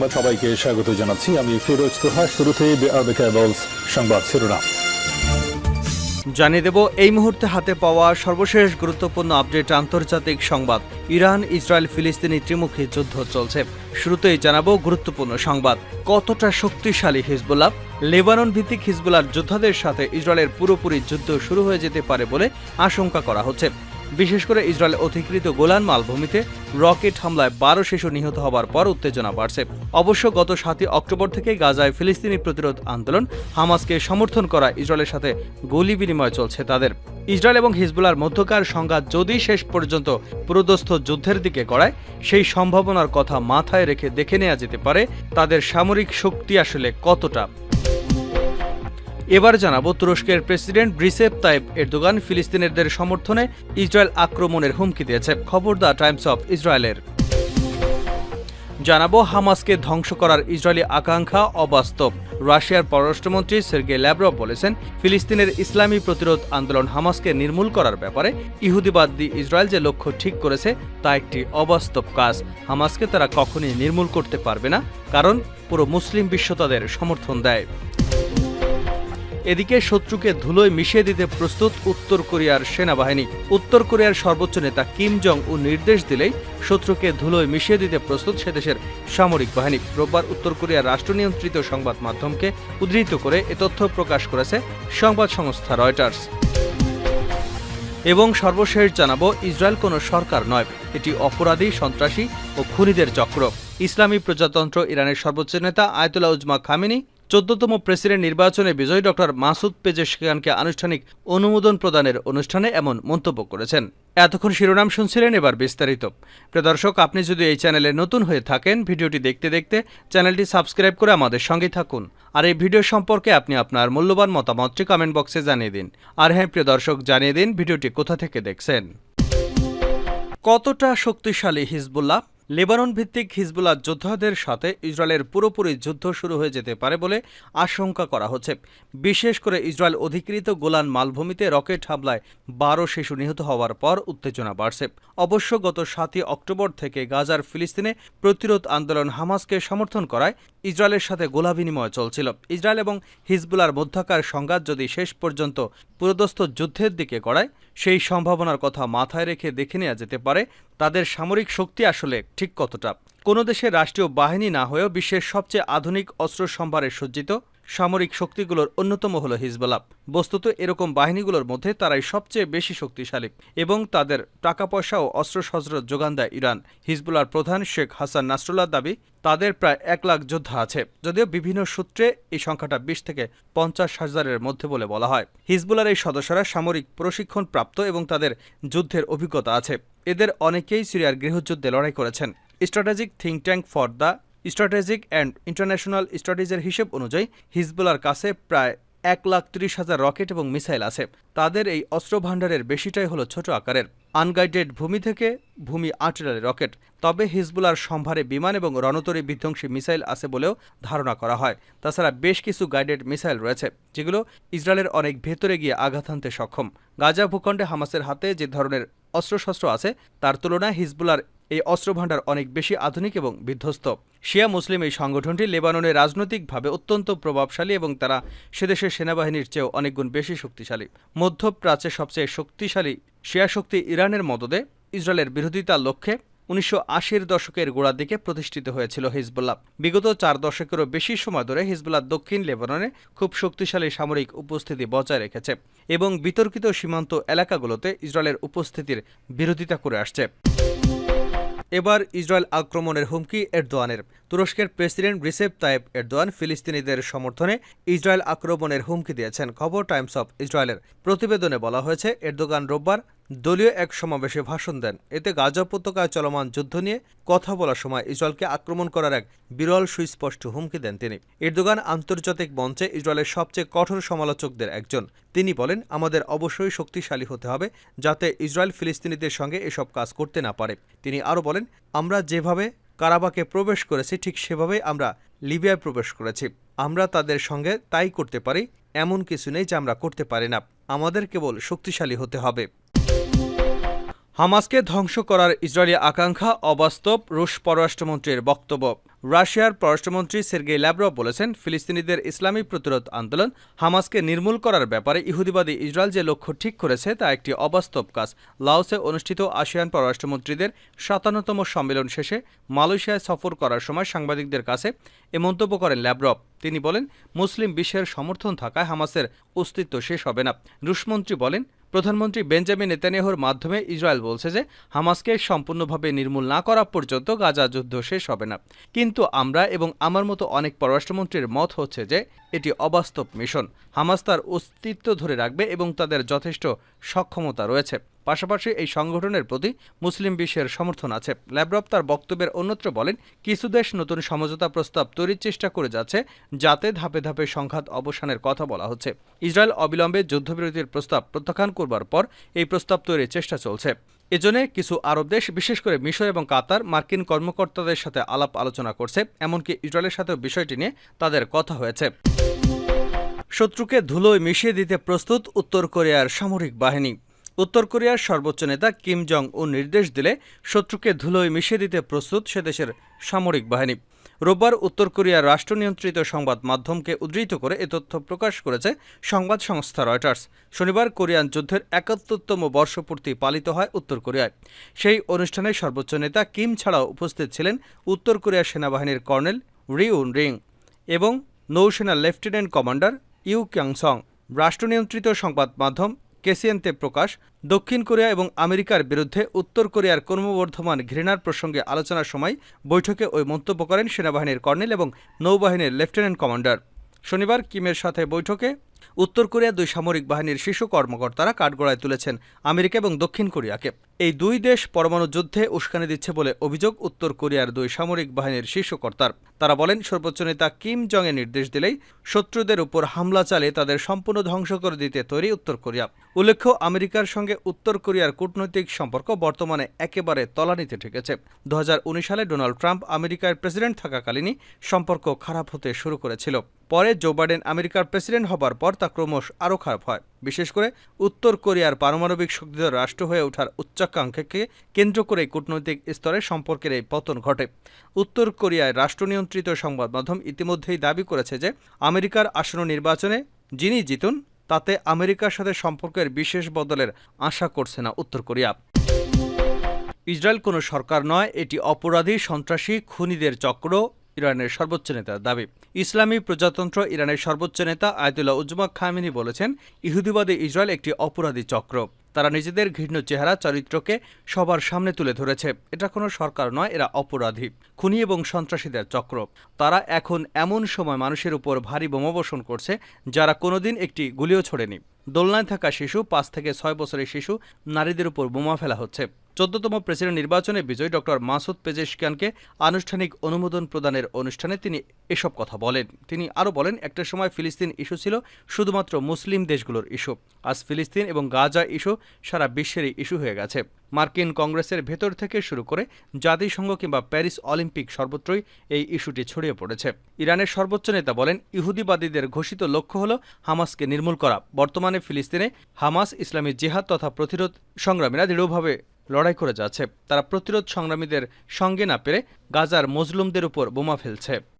সংবাদ সবাইকে স্বাগত জানাচ্ছি। আমি ফিরোজ তোহা কেবলস সংবাদ শিরোনাম। জানিয়ে দেব, এই মুহূর্তে হাতে পাওয়া সর্বশেষ গুরুত্বপূর্ণ আপডেট আন্তর্জাতিক সংবাদ। ইরান, ইসরায়েল, ফিলিস্তিনি ত্রিমুখী যুদ্ধ চলছে। শুরুতেই জানাব গুরুত্বপূর্ণ সংবাদ। কতটা শক্তিশালী হিজবুল্লাহ? লেবানন ভিত্তিক হিজবুলার যোদ্ধাদের সাথে ইসরায়েলের পুরোপুরি যুদ্ধ শুরু হয়ে যেতে পারে বলে আশঙ্কা করা হচ্ছে। বিশেষ করে ইসরায়েল অধিকৃত গোলান মালভূমিতে রকেট হামলায় বারো শিশু নিহত হবার পর উত্তেজনা বাড়ছে। অবশ্য গত সাতই অক্টোবর থেকে গাজায় ফিলিস্তিনি প্রতিরোধ আন্দোলন হামাসকে সমর্থন করা ইসরায়েলের সাথে গুলি বিনিময় চলছে তাদের। ইসরায়েল এবং হিজবুলার মধ্যকার সংঘাত যদি শেষ পর্যন্ত পুরোদস্থ যুদ্ধের দিকে গড়ায়, সেই সম্ভাবনার কথা মাথায় রেখে দেখে নেওয়া যেতে পারে তাদের সামরিক শক্তি আসলে কতটা। এবার জানাব তুরস্কের প্রেসিডেন্ট ব্রিসেপ তাইব এরদোগান ফিলিস্তিনিদের সমর্থনে ইসরায়েল আক্রমণের হুমকি দিয়েছে। খবর দ্য টাইমস অফ ইসরায়েলের। জানাব হামাসকে ধ্বংস করার ইসরায়েলি আকাঙ্ক্ষা অবাস্তব। রাশিয়ার পররাষ্ট্রমন্ত্রী সের্গে ল্যাব্রভ বলেছেন, ফিলিস্তিনের ইসলামী প্রতিরোধ আন্দোলন হামাসকে নির্মূল করার ব্যাপারে ইহুদিবাদী ইসরায়েল যে লক্ষ্য ঠিক করেছে, তা একটি অবাস্তব কাজ। হামাসকে তারা কখনই নির্মূল করতে পারবে না, কারণ পুরো মুসলিম বিশ্ব তাদের সমর্থন দেয়। এদিকে শত্রুকে ধুলোয় মিশিয়ে দিতে প্রস্তুত উত্তর কোরিয়ার সেনাবাহিনী। উত্তর কোরিয়ার সর্বোচ্চ নেতা কিম জং ও নির্দেশ দিলেই শত্রুকে ধুলোয় মিশিয়ে দিতে প্রস্তুত সে দেশের সামরিক বাহিনী। রোববার উত্তর কোরিয়ার রাষ্ট্রনিয়ন্ত্রিত সংবাদ মাধ্যমকে উদ্ধৃত করে এ তথ্য প্রকাশ করেছে সংবাদ সংস্থা রয়টার্স। এবং সর্বশেষ জানাব, ইসরায়েল কোনো সরকার নয়। এটি অপরাধী, সন্ত্রাসী ও খুনিদের চক্র। ইসলামী প্রজাতন্ত্র ইরানের সর্বোচ্চ নেতা আয়তুল্লাহ উজমা খামিনি চোদ্দতম প্রেসিডেন্ট নির্বাচনে বিজয়ী ডক্টর মাসুদ পেজেশকিয়ানকে আনুষ্ঠানিক অনুমোদন প্রদানের অনুষ্ঠানে এমন মন্তব্য করেছেন। এতক্ষণ শিরোনাম শুনছিলেন এবার বিস্তারিত। প্রিয় দর্শক, আপনি যদি এই চ্যানেলে নতুন হয়ে থাকেন, ভিডিওটি দেখতে দেখতে চ্যানেলটি সাবস্ক্রাইব করে আমাদের সঙ্গে থাকুন। আর এই ভিডিও সম্পর্কে আপনি আপনার মূল্যবান মতামতটি কমেন্ট বক্সে জানিয়ে দিন। আর হ্যাঁ প্রিয় দর্শক, জানিয়ে দিন ভিডিওটি কোথা থেকে দেখছেন। কতটা শক্তিশালী হিজবুল্লাহ? লেবানন ভিত্তিক হিজবুল্লাহ যোদ্ধাদের সাথে ইসরায়েলের পুরোপুরি যুদ্ধ শুরু হয়ে যেতে পারে বলে আশঙ্কা করা হচ্ছে। বিশেষ করে ইসরায়েল অধিকৃত গোলান মালভূমিতে রকেট হামলায় বারো শিশু নিহত হওয়ার পর উত্তেজনা বাড়ছে। অবশ্য গত সাতই অক্টোবর থেকে গাজার ফিলিস্তিনে প্রতিরোধ আন্দোলন হামাসকে সমর্থন করায় ইসরায়েলের সাথে গোলা বিনিময় চলছিল। ইসরায়েল এবং হিজবুলার মধ্যাকার সংঘাত যদি শেষ পর্যন্ত পুরোদস্ত যুদ্ধের দিকে গড়ায়, সেই সম্ভাবনার কথা মাথায় রেখে দেখে নেওয়া যেতে পারে তাদের সামরিক শক্তি আসলে ঠিক কতটা? কোনো দেশের রাষ্ট্রীয় বাহিনী না হয়েও বিশ্বের সবচেয়ে আধুনিক অস্ত্র সম্ভারে সজ্জিত সামরিক শক্তিগুলোর অন্যতম হল হিজবুল্লাহ। বস্তুত এরকম বাহিনীগুলোর মধ্যে তারাই সবচেয়ে বেশি শক্তিশালী এবং তাদের টাকা পয়সা ও অস্ত্র অস্ত্রশস্ত্র যোগান দেয় ইরান। হিজবুল্লার প্রধান শেখ হাসান নাসরুল্লাহ দাবি, তাদের প্রায় এক লাখ যোদ্ধা আছে, যদিও বিভিন্ন সূত্রে এই সংখ্যাটা বিশ থেকে পঞ্চাশ হাজারের মধ্যে বলে বলা হয়। হিজবুলার এই সদস্যরা সামরিক প্রশিক্ষণ প্রাপ্ত এবং তাদের যুদ্ধের অভিজ্ঞতা আছে। এদের অনেকেই সিরিয়ার গৃহযুদ্ধে লড়াই করেছেন। Strategic think tank for the strategic and international স্টাডিজের হিসেব অনুযায়ী, হিজবুলার কাছে প্রায় এক লাখ ত্রিশ হাজার রকেট এবং মিসাইল আছে। তাদের এই অস্ত্র ভাণ্ডারের বেশিটাই হলো ছোট আকারের। আনগাইডেড ভূমি থেকে ভূমি আর্টিলারি রকেট। তবে হিজবুলার সম্ভারে বিমান এবং রণতরী বিধ্বংসী মিসাইল আছে বলেও ধারণা করা হয়। তাছাড়া বেশ কিছু গাইডেড মিসাইল রয়েছে, যেগুলো ইসরায়েলের অনেক ভেতরে গিয়ে আঘাত হানতে সক্ষম। গাজা ভূখণ্ডে হামাসের হাতে যে ধরনের অস্ত্রশস্ত্র আছে, তার তুলনায় হিজবুলার এই অস্ত্রভাণ্ডার অনেক বেশি আধুনিক এবং বিধ্বস্ত। শিয়া মুসলিম এই সংগঠনটি লেবাননে রাজনৈতিকভাবে অত্যন্ত প্রভাবশালী এবং তারা সেদেশের সেনাবাহিনীর চেয়েও অনেকগুণ বেশি শক্তিশালী। মধ্যপ্রাচ্যে সবচেয়ে শক্তিশালী শিয়া শক্তি ইরানের মদদে ইসরায়েলের বিরোধিতার লক্ষ্যে উনিশশো আশির দশকের গোড়ার দিকে প্রতিষ্ঠিত হয়েছিল হিজবুল্লাহ। বিগত চার দশকেরও বেশি সময় ধরে হিজবুল্লাহ দক্ষিণ লেবাননে খুব শক্তিশালী সামরিক উপস্থিতি বজায় রেখেছে এবং বিতর্কিত সীমান্ত এলাকাগুলোতে ইসরায়েলের উপস্থিতির বিরোধিতা করে আসছে। এবার ইসরায়েল আক্রমণের হুমকি এরদোয়ানের। তুরস্কের প্রেসিডেন্ট রিসেপ তাইব এরদোয়ান ফিলিস্তিনিদের সমর্থনে ইসরায়েল আক্রমণের হুমকি দিয়েছেন। খবর টাইমস অফ ইসরায়েলের। প্রতিবেদনে বলা হয়েছে, এরদোগান রোববার দলীয় এক সমাবেশে ভাষণ দেন। এতে গাজা উপত্যকায় চলমান যুদ্ধ নিয়ে কথা বলার সময় ইসরায়েলকে আক্রমণ করার এক বিরল সুস্পষ্ট হুমকি দেন তিনি। এরদোগান আন্তর্জাতিক মঞ্চে ইসরায়েলের সবচেয়ে কঠোর সমালোচকদের একজন। তিনি বলেন, আমাদের অবশ্যই শক্তিশালী হতে হবে যাতে ইসরায়েল ফিলিস্তিনিদের সঙ্গে এসব কাজ করতে না পারে। তিনি আরও বলেন, আমরা যেভাবে কারাবাকে প্রবেশ করেছি, ঠিক সেভাবেই আমরা লিবিয়ায় প্রবেশ করেছি। আমরা তাদের সঙ্গে তাই করতে পারি, এমন কিছু নেই যা আমরা করতে পারি না। আমাদের কেবল শক্তিশালী হতে হবে। হামাসকে ধ্বংস করার ইসরায়েলি আকাঙ্ক্ষা অবাস্তব রুশ পররাষ্ট্রমন্ত্রীর বক্তব্য। রাশিয়ার পররাষ্ট্রমন্ত্রী সের্গেই ল্যাব্রভ বলেছেন, ফিলিস্তিনিদের ইসলামী প্রতিরোধ আন্দোলন হামাসকে নির্মূল করার ব্যাপারে ইহুদিবাদী ইসরায়েল যে লক্ষ্য ঠিক করেছে, তা একটি অবাস্তব কাজ। লাওসে অনুষ্ঠিত আসিয়ান পররাষ্ট্রমন্ত্রীদের সাতান্নতম সম্মেলন শেষে মালয়েশিয়ায় সফর করার সময় সাংবাদিকদের কাছে এ মন্তব্য করেন ল্যাব্রভ তিনি বলেন, মুসলিম বিশ্বের সমর্থন থাকায় হামাসের অস্তিত্ব শেষ হবে না। রুশমন্ত্রী বলেন প্রধানমন্ত্রী বেঞ্জামিন নেতানিয়াহুর মাধ্যমে ইসরায়েল বলছে যে হামাসকে সম্পূর্ণভাবে নির্মূল না করা পর্যন্ত গাজা যুদ্ধ শেষ হবে না। কিন্তু আমরা এবং আমার মতো অনেক পররাষ্ট্রমন্ত্রীর মত হচ্ছে যে এটি অবাস্তব মিশন। হামাস তার অস্তিত্ব ধরে রাখবে এবং তাদের যথেষ্ট সক্ষমতা রয়েছে। পাশাপাশি এই সংগঠনের প্রতি মুসলিম বিশ্বের সমর্থন আছে। ল্যাব্রভ তার বক্তব্যের অন্যত্র বলেন, কিছু দেশ নতুন সমঝোতা প্রস্তাব তৈরির চেষ্টা করে যাচ্ছে, যাতে ধাপে ধাপে সংঘাত অবসানের কথা বলা হচ্ছে। ইসরায়েল অবিলম্বে যুদ্ধবিরতির প্রস্তাব প্রত্যাখ্যান করবার পর এই প্রস্তাব তৈরির চেষ্টা চলছে। এজন্য কিছু আরব দেশ, বিশেষ করে মিশর এবং কাতার, মার্কিন কর্মকর্তাদের সাথে আলাপ আলোচনা করছে, এমনকি ইসরায়েলের সাথেও বিষয়টি নিয়ে তাদের কথা হয়েছে। শত্রুকে ধুলোয় মিশিয়ে দিতে প্রস্তুত উত্তর কোরিয়ার সামরিক বাহিনী। উত্তর কোরিয়ার সর্বোচ্চ নেতা কিম জং ও নির্দেশ দিলে শত্রুকে ধুলোয় মিশিয়ে দিতে প্রস্তুত সে দেশের সামরিক বাহিনী। রোববার উত্তর কোরিয়ার রাষ্ট্রনিয়ন্ত্রিত সংবাদ মাধ্যমকে উদ্ধৃত করে এ তথ্য প্রকাশ করেছে সংবাদ সংস্থা রয়টার্স। শনিবার কোরিয়ান যুদ্ধের একাত্তরতম বর্ষপূর্তি পালিত হয় উত্তর কোরিয়ায়। সেই অনুষ্ঠানে সর্বোচ্চ নেতা কিম ছাড়াও উপস্থিত ছিলেন উত্তর কোরিয়ার সেনাবাহিনীর কর্নেল রিউন রিং এবং নৌসেনার লেফটেন্যান্ট কমান্ডার ইউ ক্যাংসং। রাষ্ট্রনিয়ন্ত্রিত সংবাদ মাধ্যম কেসিএনতে প্রকাশ, দক্ষিণ কোরিয়া এবং আমেরিকার বিরুদ্ধে উত্তর কোরিয়ার ক্রমবর্ধমান ঘৃণার প্রসঙ্গে আলোচনার সময় বৈঠকে ওই মন্তব্য করেন সেনাবাহিনীর কর্নেল এবং নৌবাহিনীর লেফটেন্যান্ট কমান্ডার। শনিবার কিমের সাথে বৈঠকে উত্তর কোরিয়ার দুই সামরিক বাহিনীর শীর্ষ কর্মকর্তারা কাঠগড়ায় তুলেছেন আমেরিকা এবং দক্ষিণ কোরিয়াকে। এই দুই দেশ পরমাণু যুদ্ধে উস্কানি দিচ্ছে বলে অভিযোগ উত্তর কোরিয়ার দুই সামরিক বাহিনীর শীর্ষ কর্তার। তারা বলেন, সর্বোচ্চ নেতা কিম জং এর নির্দেশ দিলেই শত্রুদের উপর হামলা চালিয়ে তাদের সম্পূর্ণ ধ্বংস করে দিতে তৈরি উত্তর কোরিয়া। উল্লেখ্য, আমেরিকার সঙ্গে উত্তর কোরিয়ার কূটনৈতিক সম্পর্ক বর্তমানে একেবারে তলানিতে ঠেকেছে। দু হাজার উনিশ সালে ডোনাল্ড ট্রাম্প আমেরিকার প্রেসিডেন্ট থাকাকালীনই সম্পর্ক খারাপ হতে শুরু করেছিল। পরে জো বাইডেন আমেরিকার প্রেসিডেন্ট হবার পর তা ক্রমশ আরও খারাপ হয়। বিশেষ করে উত্তর কোরিয়ার পারমাণবিক শক্তিধর রাষ্ট্র হয়ে ওঠার উচ্চাকাঙ্ক্ষাকে কেন্দ্র করে কূটনৈতিক স্তরে সম্পর্কের এই পতন ঘটে। উত্তর কোরিয়ায় রাষ্ট্রনিয়ন্ত্রিত সংবাদ মাধ্যম ইতিমধ্যেই দাবি করেছে যে, আমেরিকার আসন্ন নির্বাচনে যিনি জিতুন, তাতে আমেরিকার সাথে সম্পর্কের বিশেষ বদলের আশা করছে না উত্তর কোরিয়া। ইসরায়েল কোনো সরকার নয়, এটি অপরাধী, সন্ত্রাসী, খুনিদের চক্র ইরানের সর্বোচ্চ নেতার দাবি। ইসলামী প্রজাতন্ত্র ইরানের সর্বোচ্চ নেতা আয়তুল্লাহ উজ্জমা খামিনি বলেছেন, ইহুদিবাদী ইসরায়েল একটি অপরাধী চক্র। তারা নিজেদের ঘৃণ্য চেহারা, চরিত্রকে সবার সামনে তুলে ধরেছে। এটা কোনো সরকার নয়, এরা অপরাধী, খুনি এবং সন্ত্রাসীদের চক্র। তারা এখন এমন সময় মানুষের উপর ভারী বোমাবর্ষণ করছে, যারা কোনোদিন একটি গুলিও ছোড়েনি। দোলনায় থাকা শিশু, পাঁচ থেকে ছয় বছরের শিশু, নারীদের উপর বোমা ফেলা হচ্ছে। চোদ্দতম প্রেসিডেন্ট নির্বাচনে বিজয়ী ডক্টর মাসুদ পেজেশকিয়ানকে আনুষ্ঠানিক অনুমোদন প্রদানের অনুষ্ঠানে তিনি এসব কথা বলেন। তিনি আরও বলেন, একটা সময় ফিলিস্তিন ইস্যু ছিল, শুধুমাত্র মুসলিম দেশগুলোর ইস্যু। আজ ফিলিস্তিন এবং গাজা ইস্যু সারা বিশ্বেরই ইস্যু হয়ে গেছে। মার্কিন কংগ্রেসের ভেতর থেকে শুরু করে জাতিসংঘ কিংবা প্যারিস অলিম্পিক সর্বত্রই এই ইস্যুটি ছড়িয়ে পড়েছে। ইরানের সর্বোচ্চ নেতা বলেন, ইহুদিবাদীদের ঘোষিত লক্ষ্য হল হামাসকে নির্মূল করা। বর্তমানে ফিলিস্তিনে হামাস ইসলামী জেহাদ তথা প্রতিরোধ সংগ্রামীরা দৃঢ়ভাবে লড়াই করে যাচ্ছে। তারা প্রতিরোধ সংগ্রামীদের সঙ্গে না পেরে গাজার মজলুমদের উপর বোমা ফেলছে।